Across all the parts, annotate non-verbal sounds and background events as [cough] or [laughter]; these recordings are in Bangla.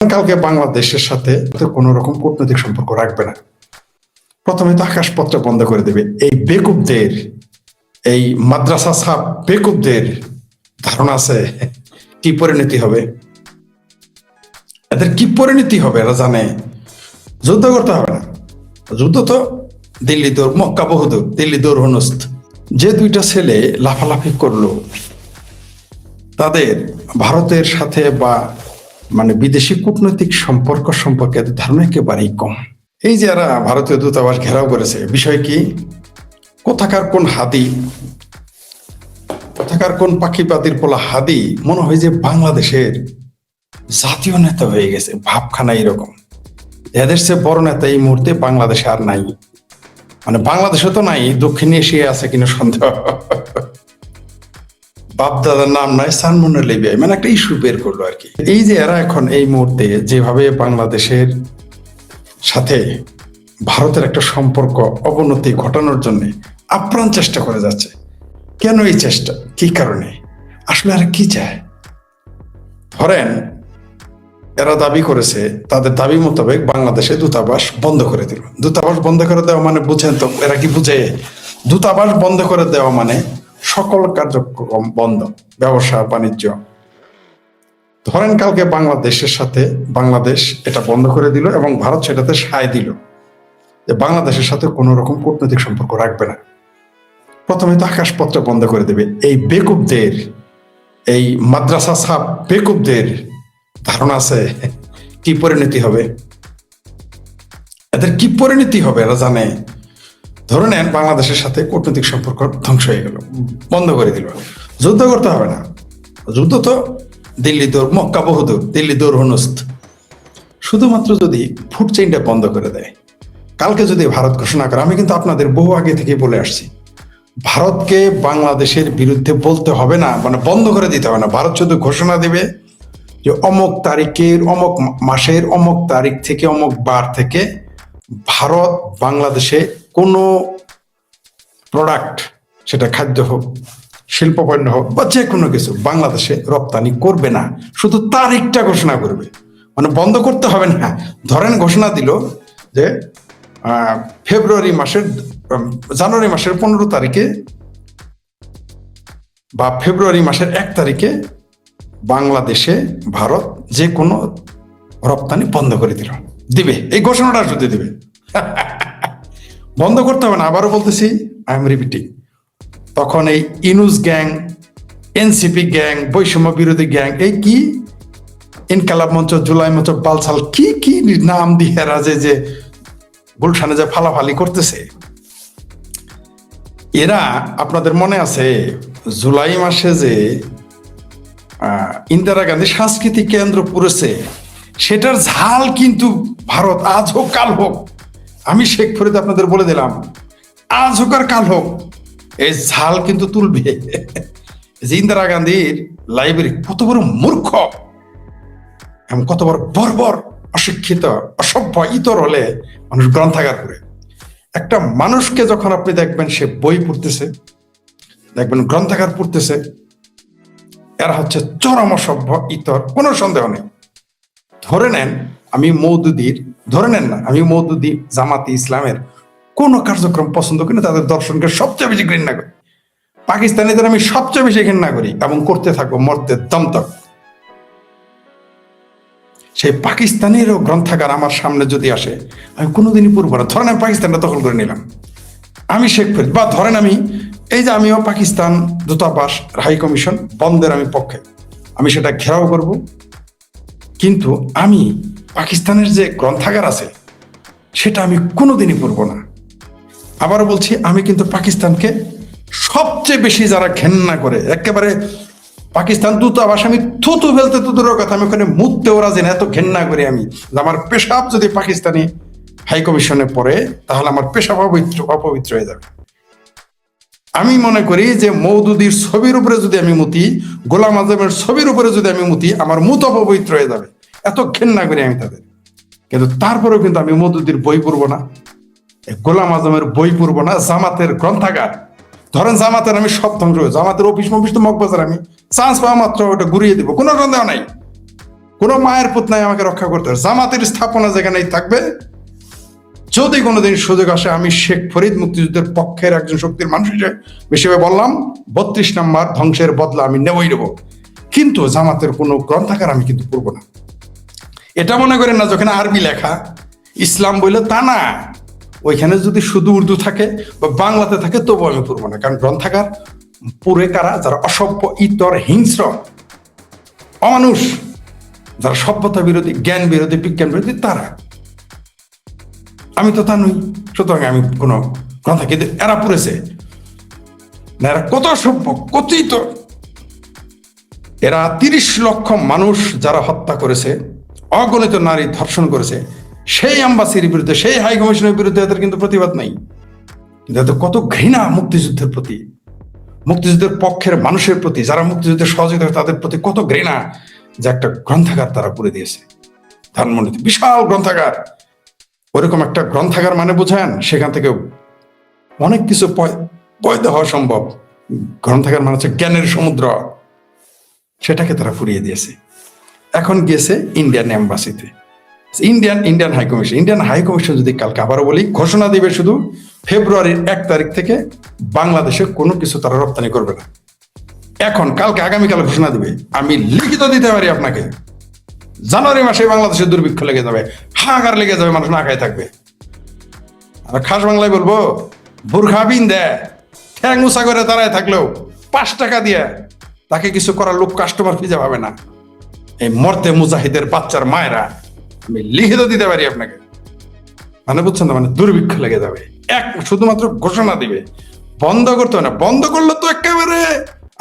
কালকে বাংলাদেশের সাথে কোন রকম কূটনৈতিক সম্পর্ক রাখবে না। প্রথমে তো আকাশপত্র বন্ধ করে দেবে। এই বেকুবদের, এই মাদ্রাসা সাপ বেকুবদের ধারণা আছে কি পরিণতি হবে? এদের কি পরিণতি হবে এরা জানে। যুদ্ধ করতে হবে না। যুদ্ধ তো দিল্লি দৌড় মক্কা বহুদূর, দিল্লি দৌড় হনস্ত যে দুইটা ছেলে লাফালাফি করল, তাদের ভারতের সাথে বা মানে বিদেশি কূটনৈতিক সম্পর্ক সম্পর্কে ধারণা একেবারেই কম। এই যে এরা ভারতীয় দূতাবাস ঘেরাও করেছে, বিষয় কি? কোথাকার কোন হাদি, কোথাকার কোন পাখিপাতির পোলা হাদি, মনে হয় যে বাংলাদেশের জাতীয় নেতা হয়ে গেছে, ভাবখানা এরকম। এদের সে বড় নেতা এই মুহূর্তে বাংলাদেশে আর নাই। মানে বাংলাদেশে তো নাই, দক্ষিণ এশিয়ায় আছে কিনা সন্দেহ। বাপ দাদার নাম নয় সানমুনের লিবিয়ায় মানে একটা ইস্যু বের করল আর কি। এই যে এরা এখন এই মুহূর্তে যেভাবে বাংলাদেশের সাথে ভারতের একটা সম্পর্ক অবনতি ঘটানোর জন্য আপ্রাণ চেষ্টা করে যাচ্ছে। কেন এই চেষ্টা? কি কারণে? আসলে আর কি চায়? ধরেন, এরা দাবি করেছে, তাদের দাবি মোতাবেক বাংলাদেশে দূতাবাস বন্ধ করে দিল। দূতাবাস বন্ধ করে দেওয়া মানে বুঝেন তো, এরা কি বুঝে? দূতাবাস বন্ধ করে দেওয়া মানে সকল কার্যক্রম বন্ধ, ব্যবসা, বাণিজ্য। ধরেন কালকে বাংলাদেশের সাথে বাংলাদেশ এটা বন্ধ করে দিল এবং ভারত সেটাতে সায় দিল। যে বাংলাদেশের সাথে কোনো রকম কূটনৈতিক সম্পর্ক রাখবে না। প্রথমে তো আকাশপত্র বন্ধ করে দেবে। এই বেকুবদের, এই মাদ্রাসা সাপ বেকুবদের ধারণা আছে? কি পরিণতি হবে? এদের কি পরিণতি হবে? এরা জানে। ধরে নেন বাংলাদেশের সাথে কূটনৈতিক সম্পর্ক ধ্বংস হয়ে গেল, বন্ধ করে দিল। যুদ্ধ করতে হবে না। যুদ্ধ তো দিল্লি দৌড় মক্কা বহুদূর, দিল্লি দৌড় হনস্ত শুধুমাত্র যদি ফুড চেইনটা বন্ধ করে দেয়। কালকে যদি ভারত ঘোষণা করে, আমি কিন্তু আপনাদের বহু আগে থেকে বলে আসছি, ভারতকে বাংলাদেশের বিরুদ্ধে বলতে হবে না মানে বন্ধ করে দিতে হবে না। ভারত শুধু ঘোষণা দেবে যে অমক তারিখের, অমক মাসের অমক তারিখ থেকে, অমক বার থেকে ভারত বাংলাদেশে কোনো প্রোডাক্ট সেটা খাদ্য হোক, শিল্পপণ্য হোক, বা যে কোনো কিছু বাংলাদেশে রপ্তানি করবে না, শুধু তারিখটা ঘোষণা করবে। মানে বন্ধ করতে হবে না। ধরেন ঘোষণা দিল যে ফেব্রুয়ারি মাসের জানুয়ারি মাসের পনেরো তারিখে বা ফেব্রুয়ারি মাসের এক তারিখে বাংলাদেশে ভারত যে কোনো রপ্তানি বন্ধ করে দিল। দিবে। এই ঘোষণাটা শুধু দিবে। [laughs] বন্ধ করতে হবে না, আবারও বলতেছি আই এম রিপিটিং তখন এই ইনুস গ্যাং, এনসিপি গ্যাং, বৈষম্য বিরোধী গ্যাং, এই কি? ইনকালাব মঞ্চ, জুলাই মঞ্চ বালসাল কি কি নাম দিয়ে রাজে যে গুলশানে যে ফালাফালি করতেছে? এরা আপনাদের মনে আছে, জুলাই মাসে যে ইন্দিরা গান্ধী সাংস্কৃতিক কেন্দ্র পুরেছে, সেটার ঝাল কিন্তু ভারত আজ হোক, কাল হোক আমি শেখ ফরিদ আপনাদের বলে দিলাম, আজ হোক আর কাল হোক, এই ঝাল কিন্তু তুলবে। যে ইন্দিরা গান্ধীর লাইব্রেরি কত বড় মূর্খ, এবং কত বড় বর্বর, অশিক্ষিত, অসভ্য, ইতর হলে মানুষ গ্রন্থাগার করে। একটা মানুষকে যখন আপনি দেখবেন সে বই পড়তেছে, দেখবেন গ্রন্থাগার পড়তেছে, এরা হচ্ছে চরম অসভ্য, ইতর, কোনো সন্দেহ নেই। ধরে নেন, আমি মৌদুদির ধরে নেন না, আমি মৌদুদি জামাতি, ইসলামের কোনো কার্যক্রম পছন্দ করি না, তাদের দর্শনকে সবচেয়ে বেশি ঘৃণা করি। পাকিস্তানিদের আমি সবচেয়ে বেশি ঘৃণা করি এবং করতে থাকব মরতে দম তক সেই পাকিস্তানেরও গ্রন্থাগার আমার সামনে যদি আসে, আমি কোনোদিনই পূর্ব না। ধরেন আমি পাকিস্তানটা দখল করে নিলাম। আমি শেখ ফরিদ বা ধরেন আমি, এই যে আমিও পাকিস্তান দূতাবাস, হাই কমিশন, বন্ধের আমি পক্ষে। আমি সেটা ঘেরাও করব। কিন্তু আমি পাকিস্তানের যে গ্রন্থাগার আছে, সেটা আমি কোনোদিনই পড়ব না। আবারও বলছি, আমি কিন্তু পাকিস্তানকে সবচেয়ে বেশি যারা ঘেন্না করে, একেবারে পাকিস্তান দূতাবাস আমি থুতু ফেলতে তো দূরের কথা, আমি ওখানে মুততে ওরা না, এত ঘেন্না করি আমি আমার পেশাব যদি পাকিস্তানি হাই কমিশনে পড়ে, তাহলে আমার পেশাব অপবিত্র অপবিত্র হয়ে যাবে। আমি মনে করি যে মৌদুদির ছবির উপরে যদি আমি মুতি, গোলাম আজমের ছবির উপরে যদি আমি মুতি, আমার মুত অপবিত্র হয়ে যাবে। এত ঘেন্না করি আমি তাদের। কিন্তু তারপরেও কিন্তু আমি মৌদুদির বই পড়ব না। গোলাম আজমের বই পড়ব না, জামাতের গ্রন্থাগার। ধরেন জামাতের আমি সব ধ্বংস জামাতের অফিস মফিস তো মগবাজার, আমি চান্স পাওয়া মাত্র ওটা ঘুরিয়ে দিব। কোনো সন্দেহ নাই। কোনো মায়ের পুত নাই আমাকে রক্ষা করতে পারে জামাতের স্থাপনা যেখানেই থাকবে, যদি কোনোদিন সুযোগ আসে, আমি শেখ ফরিদ মুক্তিযুদ্ধের পক্ষের একজন শক্তির মানুষ হিসেবে হিসেবে বললাম, বত্রিশ নম্বর ধ্বংসের বদলা আমি নেবই নেব। কিন্তু জামাতের কোনো গ্রন্থাগার আমি কিন্তু করব না। এটা মনে করেন না যখন আরবি লেখা, ইসলাম বলে তা না। ওইখানে যদি শুধু উর্দু থাকে বা বাংলাতে থাকে তবু আমি করব না। কারণ গ্রন্থাগার, পুরে কারা? যারা অসভ্য, ইতর, হিংস্র, অমানুষ, যারা সভ্যতা বিরোধী, জ্ঞান বিরোধী, বিজ্ঞান বিরোধী, তারা। আমি তো তা নই। সুতরাং আমি কোনো গ্রন্থা কিন্তু এরা পড়েছে। না, এরা কত অসভ্য কতই তো এরা তিরিশ লক্ষ মানুষ যারা হত্যা করেছে অগণিত নারী ধর্ষণ করেছে। সেই আম্বাসির বিরুদ্ধে, সেই হাই কমিশনের বিরুদ্ধে এদের কিন্তু প্রতিবাদ নাই। কিন্তু এদের কত ঘৃণা মুক্তিযুদ্ধের প্রতি, মুক্তিযুদ্ধের পক্ষের মানুষের প্রতি, যারা মুক্তিযুদ্ধের সহযোগিতা তাদের প্রতি কত ঘৃণা যে একটা গ্রন্থাগার তারা করে দিয়েছে। ধানমন্ডিতে বিশাল গ্রন্থাগার। ওরকম একটা গ্রন্থাগার মানে বোঝেন, সেখান থেকে অনেক কিছু পয়দা হওয়া সম্ভব। গ্রন্থাগার মানে হচ্ছে জ্ঞানের সমুদ্র। সেটাকে তারা ফুরিয়ে দিয়েছে। এখন গেছে Indian এম্বাসিতে Indian Indian high commission Indian high commission যদি কালকে আবারও বলি, ঘোষণা দিবে শুধু ফেব্রুয়ারির এক তারিখ থেকে বাংলাদেশে কোনো কিছু তারা রপ্তানি করবে না। এখন, কালকে আগামীকাল ঘোষণা দিবে। আমি লিখিত দিতে পারি আপনাকে। জানুয়ারি মাসে বাংলাদেশে দুর্ভিক্ষ লেগে যাবে, হাহাকার লেগে যাবে, মানুষ না খায় থাকবে। আর খাস বাংলায় বলব, বুর্খা বিন দেয় ঠ্যাং উঁচা করে দাঁড়ায় থাকলেও পাঁচ টাকা দিয়ে তাকে কিছু করার লোক কাস্টমার খুঁজে পাবে না। এই মর্তে মুজাহিদের বাচ্চার মায়েরা, আমি লিখিত দিতে পারি আপনাকে। মানে বুঝছেন না মানে দুর্ভিক্ষ লেগে যাবে। এক, শুধুমাত্র ঘোষণা দিবে। বন্ধ করতে হবে না। বন্ধ করলে তো একেবারে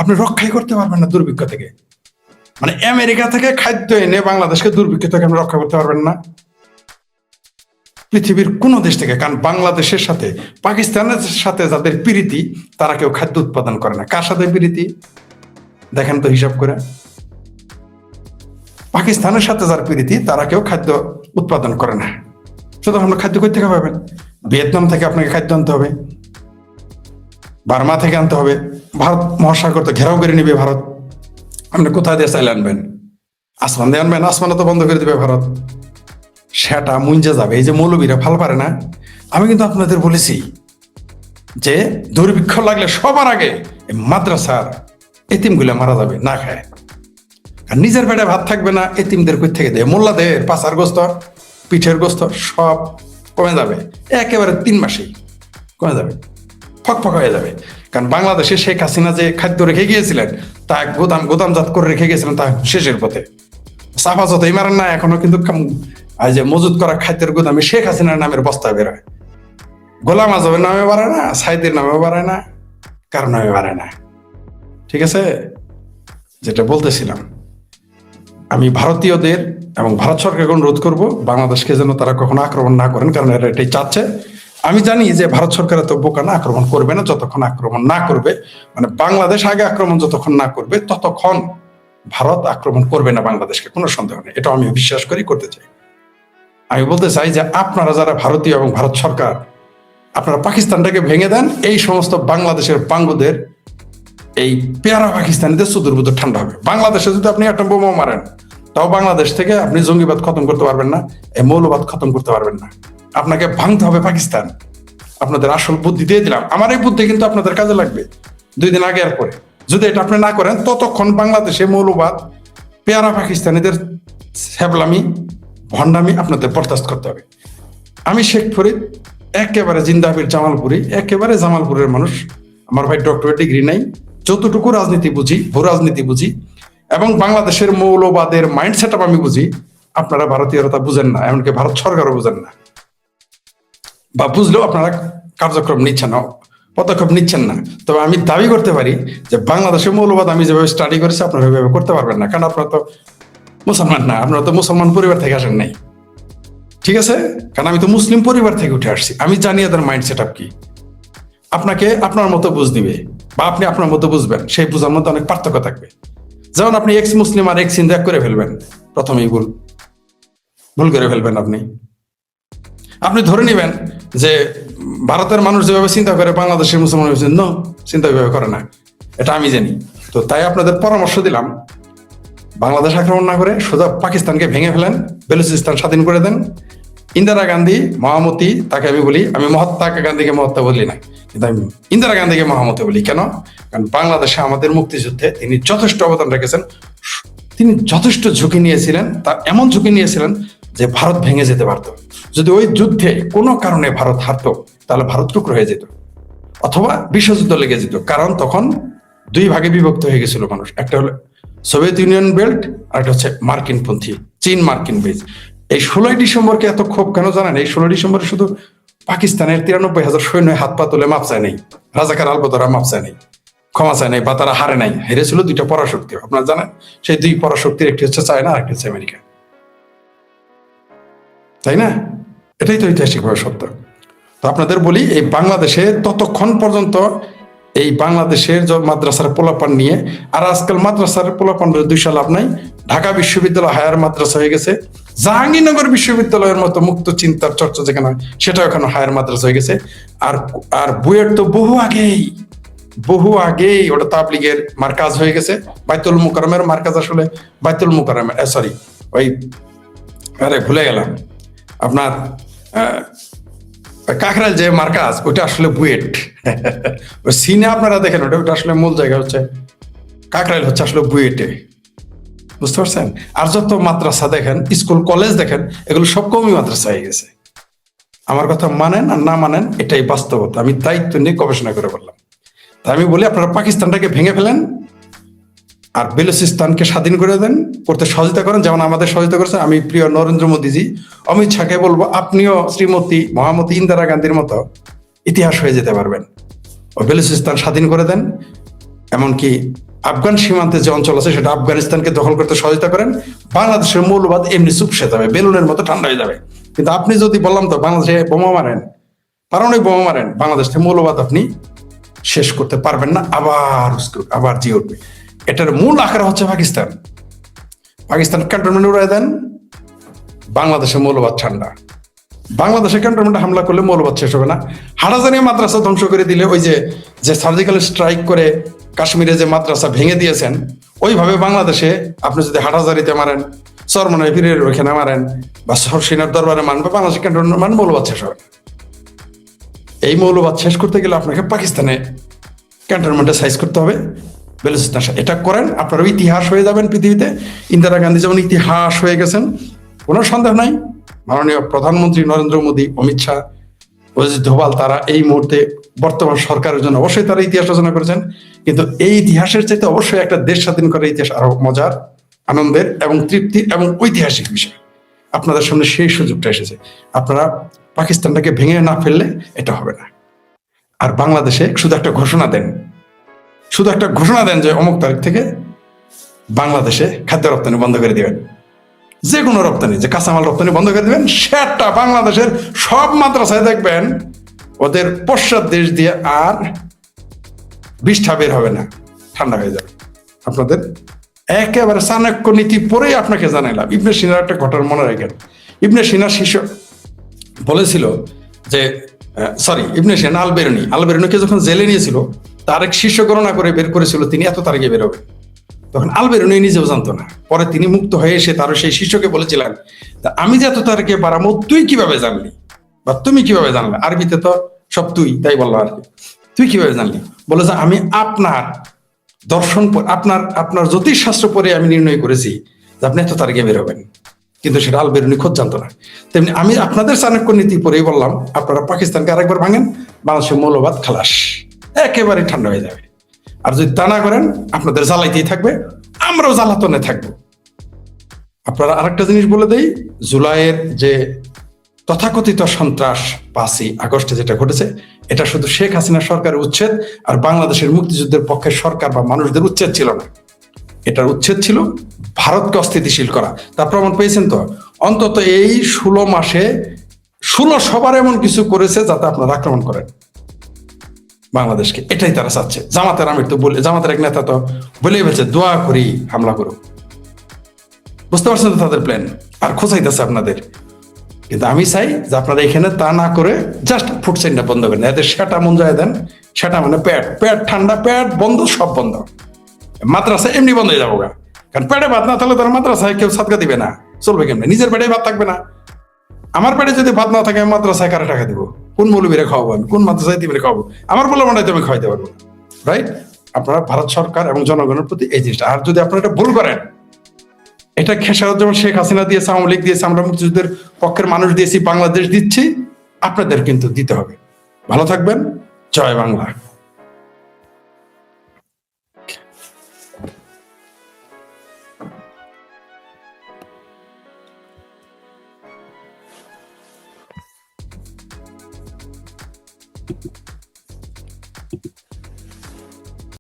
আপনি রক্ষাই করতে পারবেন না দুর্ভিক্ষ থেকে। মানে আমেরিকা থেকে খাদ্য এনে বাংলাদেশকে দুর্ভিক্ষ থেকে আপনি রক্ষা করতে পারবেন না। পৃথিবীর কোন দেশ থেকে, কারণ বাংলাদেশের সাথে, পাকিস্তানের সাথে যাদের প্রীতি, তারা কেউ খাদ্য উৎপাদন করে না। কার সাথে প্রীতি? দেখেন তো হিসাব করে। পাকিস্তানের সাথে যার প্রীতি, তারা কেউ খাদ্য উৎপাদন করে না। সুতরাং আমরা খাদ্য কই থেকে পাবেন ভিয়েতনাম থেকে আপনাকে খাদ্য আনতে হবে। বার্মা থেকে আনতে হবে। ভারত মহাসাগর তো ঘেরাও করে নিবে ভারত। আপনি কোথায় দিয়ে চাইলে আনবেন? আসমান দিয়ে আনবেন? আসমানে তো বন্ধ করে দিবে ভারত। সেটা মুঞ্জে যাবে। এই যে মৌলবীরা ভালো পারে না। আমি কিন্তু আপনাদের বলেছি যে দুর্ভিক্ষ লাগলে সবার আগে মাদ্রাসার এতিমগুলা মারা যাবে, না খায়। আর নিজের পেটে ভাত থাকবে না এতিমদের কই থেকে দেয়? মোল্লাদের পাচার গোস্ত, পিঠের গোস্ত সব কমে যাবে। একেবারে তিন মাসেই কমে যাবে। ফকফক হয়ে যাবে। কারণ বাংলাদেশে শেখ হাসিনা যে খাদ্য রেখে গিয়েছিলেন, তা গোদাম গোদামজাত করে রেখে গিয়েছিলেন, তা শেষের পথে। সাফা যতই মারেন না, এখনও কিন্তু যে মজুত করা খাদ্যের গুদামে শেখ হাসিনার নামের বস্তা বেরোয় গোলাম আজমের নামে বাড়ায় না, সাইদের নামে বাড়ায় না, কার নামে বাড়ায় না। ঠিক আছে? যেটা বলতেছিলাম। আমি ভারতীয়দের এবং ভারত সরকারকে অনুরোধ করব, বাংলাদেশকে যেন তারা কখনো আক্রমণ না করেন, কারণ এরা এটাই চাচ্ছে। আমি জানি যে ভারত সরকার তো বোকা না আক্রমণ করবে না, যতক্ষণ আক্রমণ না করবে মানে বাংলাদেশ আগে আক্রমণ যতক্ষণ না করবে, ততক্ষণ ভারত আক্রমণ করবে না বাংলাদেশকে, কোনো সন্দেহ নেই। এটা আমি বিশ্বাস করি, করতে চাই। আমি বলতে চাই যে আপনারা যারা ভারতীয় এবং ভারত সরকার, আপনারা পাকিস্তানটাকে ভেঙে দেন, এই সমস্ত বাংলাদেশের বাঙ্গুদের এই পেয়ারা পাকিস্তানিদের সুদূরবুদূর ঠান্ডা হবে। বাংলাদেশে যদি আপনি একটা বোমা মারেন, তাও বাংলাদেশ থেকে আপনি জঙ্গিবাদ খতম করতে পারবেন না এই মৌলবাদ খতম করতে পারবেন না। আপনাকে ভাঙতে হবে পাকিস্তান। আপনাদের আসল বুদ্ধি দিয়ে দিলাম। আমার এই বুদ্ধি কিন্তু আপনাদের কাজে লাগবে। দুই দিন আগে আর পরে। যদি এটা আপনি না করেন, ততক্ষণ বাংলাদেশে মৌলবাদ, পেয়ারা পাকিস্তানিদের ছ্যাবলামি ভণ্ডামি আপনাদের বরদাস্ত করতে হবে। আমি শেখ ফরিদ, একেবারে জিন্দাবির জামালপুরি, একেবারে জামালপুরের মানুষ। আমার ভাই ডক্টরেট ডিগ্রি নাই। যতটুকু রাজনীতি বুঝি, ভূ রাজনীতি বুঝি, এবং বাংলাদেশের মৌলবাদের মাইন্ড সেট আমি বুঝি, আপনারা ভারতীয়রা তা বুঝেন না, এমনকি ভারত সরকারও বুঝেন না। বা বুঝলেও আপনারা কার্যক্রম নিচ্ছেন না পদক্ষেপ নিচ্ছেন না। তবে আমি দাবি করতে পারি যে বাংলাদেশের মৌলবাদ আমি যেভাবে স্টাডি করেছি, আপনারা ওইভাবে করতে পারবেন না। কারণ আপনারা তো মুসলমান না, আপনারা তো মুসলমান পরিবার থেকে আসেন নাই। ঠিক আছে? কারণ আমি তো মুসলিম পরিবার থেকে উঠে আসছি। আমি জানি এদের মাইন্ড সেট কি? আপনাকে আপনার মতো বুঝ দিবে। বা আপনি আপনার মতো বুঝবেন, সেই বুঝার মধ্যে অনেক পার্থক্য থাকবে। যেমন আপনি এক্স মুসলিম আর এক্স হিন্দু এক করে ফেলবেন, প্রথমেই ভুল। ভুল করে ফেলবেন আপনি। আপনি ধরে নেবেন যে ভারতের মানুষ যেভাবে চিন্তা করে, বাংলাদেশের মুসলমান নো, চিন্তা ওইভাবে করে না। এটা আমি জানি। তো তাই আপনাদের পরামর্শ দিলাম, বাংলাদেশ আক্রমণ না করে সোজা পাকিস্তানকে ভেঙে ফেলেন, বেলুচিস্তান স্বাধীন করে দেন ইন্দিরা গান্ধী, মহামতি, তাকে আমি বলি, আমি মহাত্মা গান্ধীকে মহাত্মা বলি না কিন্তু আমি ইন্দিরা গান্ধীকে মহামতি বলি। কেন? কারণ বাংলাদেশে আমাদের মুক্তিযুদ্ধে তিনি যথেষ্ট অবদান রেখেছেন। তিনি যথেষ্ট ঝুঁকি নিয়েছিলেন, তার এমন ঝুঁকি নিয়েছিলেন যে ভারত ভেঙে যেতে পারত। যদি ওই যুদ্ধে কোনো কারণে ভারত হারতো, তাহলে ভারত টুকরো হয়ে যেত, অথবা বিশ্বযুদ্ধ লেগে যেত। কারণ তখন দুই ভাগে বিভক্ত হয়ে গেছিল মানুষ। একটা হলো সোভিয়েত ইউনিয়ন বেল্ট, আর একটা হচ্ছে মার্কিন পন্থী, চীন মার্কিন বেজ এই ষোলোই ডিসেম্বরকে এত ক্ষোভ কেন জানেন? এই ষোলোই ডিসেম্বরে শুধু পাকিস্তানের তিরানব্বই হাজার সৈন্য হাত পা তুলে মাপ চায় নেই। রাজাকার আলবতরা মাপ চায় নেই, ক্ষমা চায় নাই বা তারা হারে নাই। হেরেছিল দুইটা পরাশক্তি, আপনারা জানেন? সেই দুই পরাশক্তির একটি হচ্ছে চায়না আর একটি হচ্ছে আমেরিকা। তাই না? এটাই তো ঐতিহাসিকভাবে সত্য। তো আপনাদের বলি, এই বাংলাদেশে ততক্ষণ পর্যন্ত এই বাংলাদেশের মাদ্রাসার পোলাপান নিয়ে। আর আজকাল মাদ্রাসার পোলাপান দুই লাভ নাই। ঢাকা বিশ্ববিদ্যালয় হায়ার মাদ্রাসা হয়ে গেছে। জাহাঙ্গীরনগর বিশ্ববিদ্যালয়ের মতো মুক্ত চিন্তার চর্চা যেখানে সেটাও এখন হায়ার মাদ্রাসা হয়ে গেছে। আর আর বুয়েট তো বহু আগেই বহু আগেই ওটা তাবলিগের মার্কাজ হয়ে গেছে। বাইতুল মুকারমের মার্কাজ আসলে বাইতুল মুকারমের সরি ওই, আরে ভুলে গেলাম। আপনার আহ, কাকরাল যে মার্কাজ ওটা আসলে বুয়েট। সিনে আপনারা দেখেন ওটা ওটা আসলে মূল জায়গা হচ্ছে কাকরাইল হচ্ছে আসলে বুয়েটে। বুঝতে পারছেন? আর যত মাদ্রাসা দেখেন স্কুল কলেজ দেখেন এগুলো সব কমই মাদ্রাসা হয়ে গেছে। আমার কথা মানেন আর না মানেন এটাই বাস্তবতা। আমি দায়িত্ব নিয়ে গবেষণা করে বললাম। তা আমি বলি আপনারা পাকিস্তানটাকে ভেঙে ফেলেন আর বেলুচিস্তানকে স্বাধীন করে দেন, করতে সহযোগিতা করেন। যেমন আমাদের সহযোগিতা করেছেন আমি প্রিয় নরেন্দ্র মোদীজি। অমিত শাহকে বলব, আপনিও শ্রীমতী মহামতি ইন্দিরা গান্ধীর মতো ইতিহাস হয়ে যেতে পারবেন। ও বেলুচিস্তান স্বাধীন করে দেন, এমনকি আফগান সীমান্তে যে অঞ্চল আছে সেটা আফগানিস্তানকে দখল করতে সহযোগিতা করেন। বাংলাদেশের মৌলবাদ এমনি চুপসে যাবে, বেলুনের মতো ঠান্ডা হয়ে যাবে। কিন্তু আপনি যদি বললাম তো বাংলাদেশে বোমা মারেন পারমাণবিক বোমা মারেন, বাংলাদেশ থেকে মৌলবাদ আপনি শেষ করতে পারবেন না, আবার আবার জি উঠবে। এটার মূল আকার হচ্ছে পাকিস্তান। পাকিস্তান ক্যান্টনমেন্ট উড়াই দেন, বাংলাদেশে মৌলবাদ ঠান্ডা। বাংলাদেশের ক্যান্টনমেন্টে হামলা করলে মৌলবাদ শেষ হবে না। হারাজানি মাদ্রাসা ধ্বংস করে দিলে ওই যে যে সার্জিক্যাল স্ট্রাইক করে কাশ্মীরে যে মাদ্রাসা ভেঙে দিয়েছেন, ওইভাবে বাংলাদেশে আপনি যদি হাটাজারিতে মারেন চরমনায় পীরের ওইখানে মারেন, বা সরসিনার দরবারে মান বা বাংলাদেশের ক্যান্টনমেন্ট মান মৌলবাদ শেষ হবে এই মৌলবাদ শেষ করতে গেলে আপনাকে পাকিস্তানে ক্যান্টনমেন্টে সাইজ করতে হবে। বেলুচিস্তান এটা করেন আপনারা ইতিহাস হয়ে যাবেন পৃথিবীতে। ইন্দিরা গান্ধী যেমন ইতিহাস হয়ে গেছেন, কোনো সন্দেহ নাই। মাননীয় প্রধানমন্ত্রী নরেন্দ্র মোদী, অমিত শাহ, অজিত ধোবাল তারা এই মুহূর্তে বর্তমান সরকারের জন্য অবশ্যই তারা ইতিহাস রচনা করেছেন। কিন্তু এই ইতিহাসের চাইতে অবশ্যই একটা দেশ স্বাধীন করার ইতিহাস আরও মজার, আনন্দের এবং তৃপ্তির এবং ঐতিহাসিক বিষয়। আপনাদের সামনে সেই সুযোগটা এসেছে। আপনারা পাকিস্তানটাকে ভেঙে না ফেললে এটা হবে না। আর বাংলাদেশে শুধু একটা ঘোষণা দেন শুধু একটা ঘোষণা দেন যে অমুক তারিখ থেকে বাংলাদেশে খাদ্য রপ্তানি বন্ধ করে দিবেন। যে কোনো রপ্তানি, যে কাঁচামাল রপ্তানি বন্ধ করে দিবেন, সেটা বাংলাদেশের সব মাদ্রাসায় দেখবেন, ওদের পশ্চাৎ দেশ দিয়ে আর বিষ্ঠা বের হবে না, ঠান্ডা হয়ে যাবে। আপনাদের একেবারে চাণক্য নীতি পরেই আপনাকে জানাইলাম। ইবনে সিনার একটা ঘটনা মনে রাখেন। ইবনে সিনার শিষ্য বলেছিল যে সরি ইবনে সিনা আল বেরুনি আল বেরুনিকে যখন জেলে নিয়েছিল তার এক শিষ্য গণনা করে বের করেছিল, তিনি এত তারিখে বেরোবেন তখন আল বেরুনি নিজেও জানতো না। পরে তিনি মুক্ত হয়ে এসে তারও সেই শিষ্যকে বলেছিলেন, তা আমি যে এত তারিখে বাড়াবো তুই কীভাবে জানলি? বা তুমি কীভাবে জানলে? আরবিতে তো সব তুই, তাই বলল আর কি। তুই কীভাবে জানলি? বলে, যে আমি আপনার দর্শন আপনার আপনার জ্যোতিষশাস্ত্র পরে আমি নির্ণয় করেছি যে আপনি এত তারিখে বেরোবেন কিন্তু সেটা আল বেরুনি খোঁজ জানতো না। তেমনি আমি আপনাদের চাণক্য নীতি পরেই বললাম, আপনারা পাকিস্তানকে আরেকবার ভাঙেন, বাংলাদেশের মৌলবাদ খালাস। একেবারে ঠান্ডা হয়ে যাবে। আর যদি তা না করেন, আপনাদের জ্বালাইতেই থাকবে, আমরাও জ্বালাতনে থাকব। আপনারা আরেকটা জিনিস বলে দেই, জুলাইয়ের যে তথাকথিত সন্ত্রাস পাঁচই আগস্টে যেটা ঘটেছে, এটা শুধু শেখ হাসিনা সরকারের উচ্ছেদ আর বাংলাদেশের মুক্তিযুদ্ধের পক্ষে সরকার বা মানুষদের উচ্ছেদ ছিল না। এটার উচ্ছেদ ছিল ভারতকে অস্থিতিশীল করা। তার প্রমাণ পেয়েছেন তো? অন্তত এই ষোলো মাসে ষোলো সবার এমন কিছু করেছে যাতে আপনারা আক্রমণ করেন। বাংলাদেশকে। এটাই তারা চাচ্ছে। জামাতের আমির তো বলে জামাতের এক নেতা তো বলেই বলছে দোয়া করি, হামলা করো। বুঝতে পারছেন তো তাদের প্ল্যান আর খোঁচাইতেছে আপনাদের। কিন্তু আমি চাই যে আপনারা এখানে তা না করে জাস্ট ফুড সাইনটা বন্ধ করেন। এদের সেটা মন যায় দেন। সেটা মানে প্যাট প্যাট ঠান্ডা প্যাট বন্ধ, সব বন্ধ। মাদ্রাসা এমনি বন্ধ হয়ে যাব কারণ পেটে ভাত না থাকলে তারা মাদ্রাসায় কেউ সাদকা দিবে না। চলবে কেমনে? নিজের পেটে ভাত থাকবে না। আমার পেটে যদি ভাত না থাকে, আমি মাদ্রাসায় কারে টাকা দিব? কোন মৌলবীরা খাওয়াবো আমি? কোন মাদ্রাসায় দিবে খাওয়াবো? আমার বলে মনে হয় তুমি খাওয়াইতে পারব রাইট আপনারা, ভারত সরকার এবং জনগণের প্রতি এই জিনিসটা। আর যদি আপনারা এটা ভুল করেন, এটা খেসারত যেমন শেখ হাসিনা দিয়েছে, আওয়ামী লীগ দিয়েছে, আমরা মুক্তিযুদ্ধের পক্ষের মানুষ দিয়েছি, বাংলাদেশ দিচ্ছি, আপনাদের কিন্তু দিতে হবে। ভালো থাকবেন। জয় বাংলা।